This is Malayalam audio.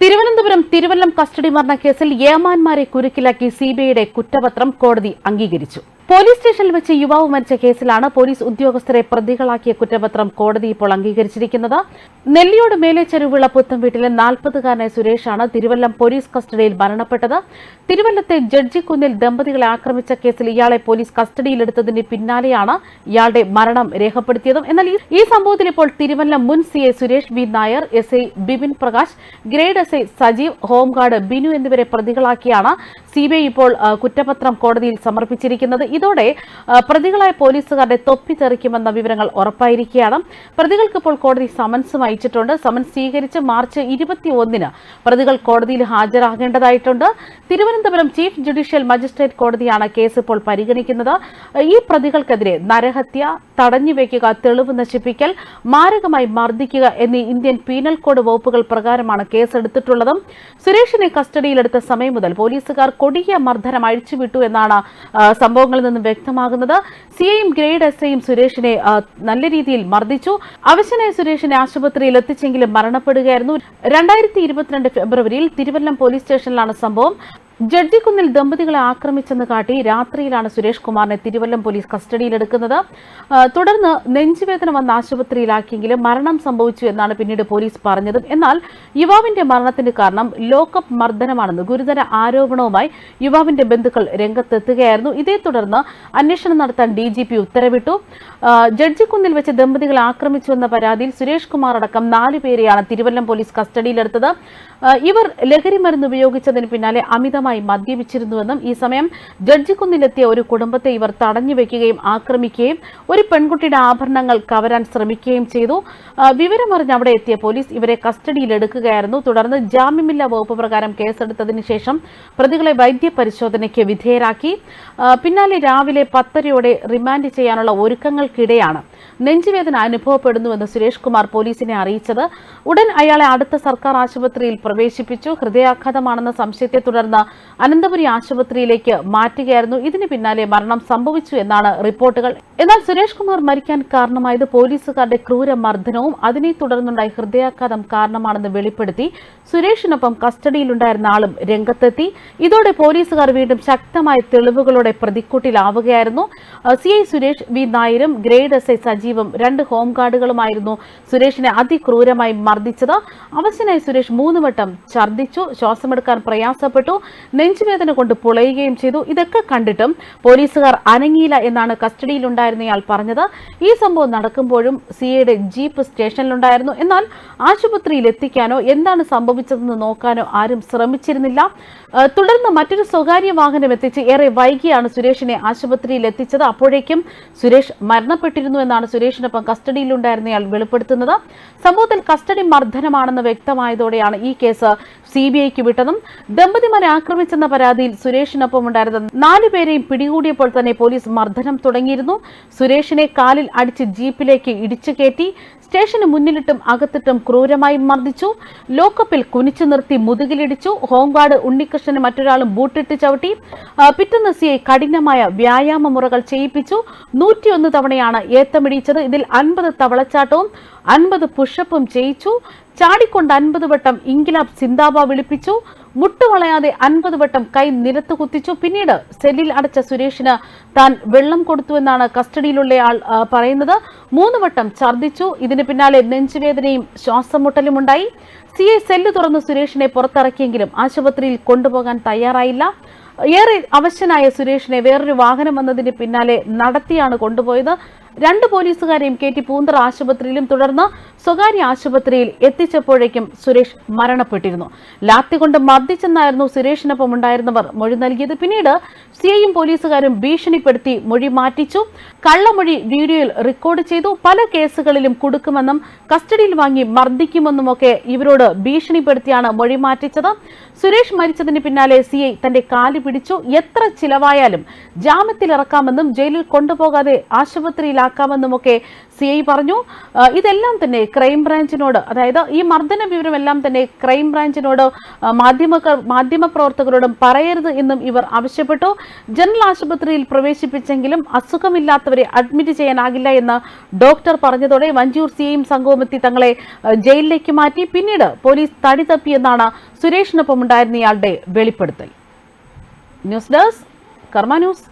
തിരുവനന്തപുരം തിരുവല്ലം കസ്റ്റഡി മരണ കേസിൽ ഏമാന്മാരെ കുരുക്കിലാക്കി സിബിഐയുടെ കുറ്റപത്രം കോടതി അംഗീകരിച്ചു. പോലീസ് സ്റ്റേഷനിൽ വെച്ച് യുവാവ് മരിച്ച കേസിലാണ് പോലീസ് ഉദ്യോഗസ്ഥരെ പ്രതികളാക്കിയ കുറ്റപത്രം കോടതി ഇപ്പോൾ അംഗീകരിച്ചിരിക്കുന്നത്. നെല്ലിയോട് മേലെ ചെരുവിള പുത്തം വീട്ടിലെ നാൽപ്പതുകാരനായ സുരേഷാണ് തിരുവല്ലം പോലീസ് കസ്റ്റഡിയിൽ മരണപ്പെട്ടത്. തിരുവല്ലത്തെ ജഡ്ജിക്കുന്നിൽ ദമ്പതികളെ ആക്രമിച്ച കേസിൽ ഇയാളെ പോലീസ് കസ്റ്റഡിയിലെടുത്തതിന് പിന്നാലെയാണ് ഇയാളുടെ മരണം രേഖപ്പെടുത്തിയതും. എന്നാൽ ഈ- ഈ സംഭവത്തിൽ ഇപ്പോൾ തിരുവല്ലം മുൻ C A Suresh V Nair S I Bipin Prakash grade S I Sajeev home guard Binu എന്നിവരെ പ്രതികളാക്കിയാണ് സിബിഐ ഇപ്പോൾ കുറ്റപത്രം കോടതിയിൽ സമർപ്പിച്ചിരിക്കുന്നത്. ഇതോടെ പ്രതികളായ പോലീസുകാരുടെ തൊപ്പി തെറിക്കുമെന്ന വിവരങ്ങൾ ഉറപ്പായിരിക്കുകയാണ്. പ്രതികൾക്ക് ഇപ്പോൾ കോടതി സമൻസും അയച്ചിട്ടുണ്ട്. സമൻസ് സ്വീകരിച്ച് മാർച്ച് ഇരുപത്തി ഒന്നിന് പ്രതികൾ കോടതിയിൽ ഹാജരാകേണ്ടതായിട്ടുണ്ട്. തിരുവനന്തപുരം ചീഫ് ജുഡീഷ്യൽ മജിസ്ട്രേറ്റ് കോടതിയാണ് കേസ് ഇപ്പോൾ പരിഗണിക്കുന്നത്. ഈ പ്രതികൾക്കെതിരെ നരഹത്യ തടഞ്ഞുവെക്കുക തെളിവ് നശിപ്പിക്കൽ മാരകമായി മർദ്ദിക്കുക എന്നീ ഇന്ത്യൻ പീനൽ കോഡ് വകുപ്പുകൾ പ്രകാരമാണ് കേസെടുത്തിട്ടുള്ളതും. സുരേഷിനെ കസ്റ്റഡിയിലെടുത്ത സമയം മുതൽ പോലീസുകാർ കൊടിയ മർദ്ദനം അഴിച്ചുവിട്ടു എന്നാണ് സംഭവങ്ങളിൽ നിന്നും വ്യക്തമാകുന്നത് സിഐയും ഗ്രേഡ് എസ് ഐയും സുരേഷിനെ നല്ല രീതിയിൽ മർദ്ദിച്ചു. അവശനായ സുരേഷിനെ ആശുപത്രിയിൽ എത്തിച്ചെങ്കിലും മരണപ്പെടുകയായിരുന്നു. രണ്ടായിരത്തി ഇരുപത്തിരണ്ട് ഫെബ്രുവരിയിൽ തിരുവല്ലം പോലീസ് സ്റ്റേഷനിലാണ് സംഭവം. ജഡ്ജിക്കുന്നിൽ ദമ്പതികളെ ആക്രമിച്ചെന്ന് കാട്ടി രാത്രിയിലാണ് സുരേഷ് കുമാറിനെ തിരുവല്ലം പോലീസ് കസ്റ്റഡിയിലെടുക്കുന്നത് തുടർന്ന് നെഞ്ചുവേദന വന്ന ആശുപത്രിയിലാക്കിയെങ്കിലും മരണം സംഭവിച്ചു എന്നാണ് പിന്നീട് പോലീസ് പറഞ്ഞതും. എന്നാൽ യുവാവിന്റെ മരണത്തിന് കാരണം ലോക്കപ്പ് മർദ്ദനമാണെന്ന് ഗുരുതര ആരോപണവുമായി യുവാവിന്റെ ബന്ധുക്കൾ രംഗത്തെത്തുകയായിരുന്നു. ഇതേ തുടർന്ന് അന്വേഷണം നടത്താൻ ഡി ജി പി ഉത്തരവിട്ടു. ജഡ്ജിക്കുന്നിൽ വെച്ച് ദമ്പതികളെ ആക്രമിച്ചുവെന്ന പരാതിയിൽ സുരേഷ് കുമാർ അടക്കം നാല് പേരെയാണ് തിരുവല്ലം പോലീസ് കസ്റ്റഡിയിലെടുത്തത്. ഇവർ ലഹരി മരുന്ന് ഉപയോഗിച്ചതിന് പിന്നാലെ അമിതമായി മദ്യപിച്ചിരുന്നുവെന്നും ഈ സമയം ജഡ്ജിക്കുന്നിലെത്തിയ ഒരു കുടുംബത്തെ ഇവർ തടഞ്ഞു വെക്കുകയും ആക്രമിക്കുകയും ഒരു പെൺകുട്ടിയുടെ ആഭരണങ്ങൾ കവരാൻ ശ്രമിക്കുകയും ചെയ്തു. വിവരമറിഞ്ഞ് അവിടെ എത്തിയ പോലീസ് ഇവരെ കസ്റ്റഡിയിലെടുക്കുകയായിരുന്നു തുടർന്ന് ജാമ്യമില്ലാ വകുപ്പ് പ്രകാരം കേസെടുത്തതിന് ശേഷം പ്രതികളെ വൈദ്യപരിശോധനയ്ക്ക് വിധേയരാക്കി. പിന്നാലെ രാവിലെ പത്തരയോടെ റിമാൻഡ് ചെയ്യാനുള്ള ഒരുക്കങ്ങൾക്കിടെയാണ് നെഞ്ചുവേദന അനുഭവപ്പെടുന്നുവെന്ന് സുരേഷ് കുമാർ പോലീസിനെ അറിയിച്ചത്. ഉടൻ അയാളെ അടുത്ത സർക്കാർ ആശുപത്രിയിൽ പ്രവേശിപ്പിച്ചു. ഹൃദയാഘാതമാണെന്ന സംശയത്തെ തുടർന്ന് അനന്തപുരി ആശുപത്രിയിലേക്ക് മാറ്റുകയായിരുന്നു. ഇതിന് പിന്നാലെ മരണം സംഭവിച്ചു എന്നാണ് റിപ്പോർട്ടുകൾ. എന്നാൽ സുരേഷ് കുമാർ മരിക്കാൻ കാരണമായത് പോലീസുകാരുടെ ക്രൂര മർദ്ദനവും അതിനെ തുടർന്നുണ്ടായ ഹൃദയാഘാതം കാരണമാണെന്ന് വെളിപ്പെടുത്തി സുരേഷിനൊപ്പം കസ്റ്റഡിയിലുണ്ടായിരുന്ന ആളും രംഗത്തെത്തി. ഇതോടെ പോലീസുകാർ വീണ്ടും ശക്തമായ തെളിവുകളോടെ പ്രതിക്കൂട്ടിലാവുകയായിരുന്നു. സി ഐ സുരേഷ് വി നായരും ഗ്രേഡ് എസ് ഐ സജീവും രണ്ട് ഹോംഗാർഡുകളുമായിരുന്നു സുരേഷിനെ അതിക്രൂരമായി മർദ്ദിച്ചത്. അവശനായി സുരേഷ് മൂന്ന് വട്ടം ഛർദ്ദിച്ചു. ശ്വാസമെടുക്കാൻ പ്രയാസപ്പെട്ടു. നെഞ്ചുവേദന കൊണ്ട് പുളയുകയും ചെയ്തു. ഇതൊക്കെ കണ്ടിട്ടും പോലീസുകാർ അനങ്ങിയില്ല എന്നാണ് കസ്റ്റഡിയിലുണ്ടായിരുന്നയാൾ പറഞ്ഞത്. ഈ സംഭവം നടക്കുമ്പോഴും സിഐയുടെ ജീപ്പ് സ്റ്റേഷനിലുണ്ടായിരുന്നു. എന്നാൽ ആശുപത്രിയിൽ എത്തിക്കാനോ എന്താണ് സംഭവിച്ചതെന്ന് നോക്കാനോ ആരും ശ്രമിച്ചിരുന്നില്ല. തുടർന്ന് മറ്റൊരു സ്വകാര്യ വാഹനം എത്തിച്ച് ഏറെ വൈകിയാണ് സുരേഷിനെ ആശുപത്രിയിൽ എത്തിച്ചത്. അപ്പോഴേക്കും സുരേഷ് മരണപ്പെട്ടിരുന്നു എന്നാണ് സുരേഷിനൊപ്പം കസ്റ്റഡിയിലുണ്ടായിരുന്നയാൾ വെളിപ്പെടുത്തുന്നത്. സംഭവത്തിൽ കസ്റ്റഡി മർദ്ദനമാണെന്ന് വ്യക്തമായതോടെയാണ് ഈ കേസ് സി ബി ഐക്ക് വിട്ടതും ദമ്പതിമാരെ ആക്രമിച്ചെന്ന പരാതിയിൽ സുരേഷിനൊപ്പം ഉണ്ടായിരുന്ന നാലു പേരെയും പിടികൂടിയപ്പോൾ തന്നെ പോലീസ് മർദ്ദനം തുടങ്ങിയിരുന്നു. സുരേഷിനെ കാലിൽ അടിച്ച് ജീപ്പിലേക്ക് ഇടിച്ചു കയറ്റി സ്റ്റേഷന് മുന്നിലിട്ടും അകത്തിട്ടും ക്രൂരമായി മർദ്ദിച്ചു. ലോക്കപ്പിൽ കുനിച്ചു നിർത്തി മുതുകിലിടിച്ചു. ഹോംഗാർഡ് ഉണ്ണികൃഷ്ണന് മറ്റൊരാളും ബൂട്ടിട്ട് ചവിട്ടി. പിറ്റേന്ന് സിഐ കഠിനമായ വ്യായാമ മുറകൾ ചെയ്യിപ്പിച്ചു. നൂറ്റിയൊന്ന് തവണയാണ് ഏത്തമിടിച്ചത് ഇതിൽ അൻപത് തവളച്ചാട്ടവും അൻപത് പുഷപ്പും ചെയ്യിച്ചു. ചാടിക്കൊണ്ട് അൻപത് വട്ടം ഇൻകിലാബ് സിന്താബ വിളിപ്പിച്ചു. മുട്ടുവളയാതെ അൻപത് വട്ടം കൈ നിലത്ത് കുത്തിച്ചു. പിന്നീട് സെല്ലിൽ അടച്ച സുരേഷിന് താൻ വെള്ളം കൊടുത്തുവെന്നാണ് കസ്റ്റഡിയിലുള്ളയാൾ പറയുന്നത്. മൂന്ന് വട്ടം ഛർദ്ദിച്ചു. ഇതിന് പിന്നാലെ നെഞ്ചുവേദനയും ശ്വാസം മുട്ടലും ഉണ്ടായി സി ഐ സെല്ല് തുറന്ന് സുരേഷിനെ പുറത്തിറക്കിയെങ്കിലും ആശുപത്രിയിൽ കൊണ്ടുപോകാൻ തയ്യാറായില്ല. ഏറെ അവശനായ സുരേഷിനെ വേറൊരു വാഹനം വന്നതിന് പിന്നാലെ നടത്തിയാണ് കൊണ്ടുപോയത്. രണ്ട് പോലീസുകാരെയും കയറ്റി പൂന്തറ ആശുപത്രിയിലും തുടർന്ന് സ്വകാര്യ ആശുപത്രിയിൽ എത്തിച്ചപ്പോഴേക്കും സുരേഷ് മരണപ്പെട്ടിരുന്നു. ലാത്തി കൊണ്ട് മർദ്ദിച്ചെന്നായിരുന്നു സുരേഷിനൊപ്പം ഉണ്ടായിരുന്നവർ മൊഴി നൽകിയത്. പിന്നീട് സിഐയും പോലീസുകാരും ഭീഷണിപ്പെടുത്തി മൊഴി മാറ്റിച്ചു. കള്ളമൊഴി വീഡിയോയിൽ റെക്കോർഡ് ചെയ്തു. പല കേസുകളിലും കൊടുക്കുമെന്നും കസ്റ്റഡിയിൽ വാങ്ങി മർദ്ദിക്കുമെന്നുമൊക്കെ ഇവരോട് ഭീഷണിപ്പെടുത്തിയാണ് മൊഴി മാറ്റിച്ചത്. സുരേഷ് മരിച്ചതിന് പിന്നാലെ സിഐ തന്റെ കാൽ പിടിച്ചു. എത്ര ചിലവായാലും ജാമ്യത്തിലിറക്കാമെന്നും ജയിലിൽ കൊണ്ടുപോകാതെ ആശുപത്രിയിലാക്കി ഹാജരാക്കാമെന്നുമൊക്കെ സി ഐ പറഞ്ഞു. ഇതെല്ലാം തന്നെ ക്രൈംബ്രാഞ്ചിനോട് അതായത് ഈ മർദ്ദന വിവരമെല്ലാം തന്നെ ക്രൈംബ്രാഞ്ചിനോട് മാധ്യമ മാധ്യമപ്രവർത്തകരോടും പറയരുത് എന്നും ഇവർ ആവശ്യപ്പെട്ടു. ജനറൽ ആശുപത്രിയിൽ പ്രവേശിപ്പിച്ചെങ്കിലും അസുഖമില്ലാത്തവരെ അഡ്മിറ്റ് ചെയ്യാനാകില്ല എന്ന് ഡോക്ടർ പറഞ്ഞതോടെ വഞ്ചൂർ സിയും സംഘവും എത്തി തങ്ങളെ ജയിലിലേക്ക് മാറ്റി. പിന്നീട് പോലീസ് തടി തപ്പിയെന്നാണ് സുരേഷിനൊപ്പം ഉണ്ടായിരുന്ന ഇയാളുടെ വെളിപ്പെടുത്തൽ. News desk Karma news.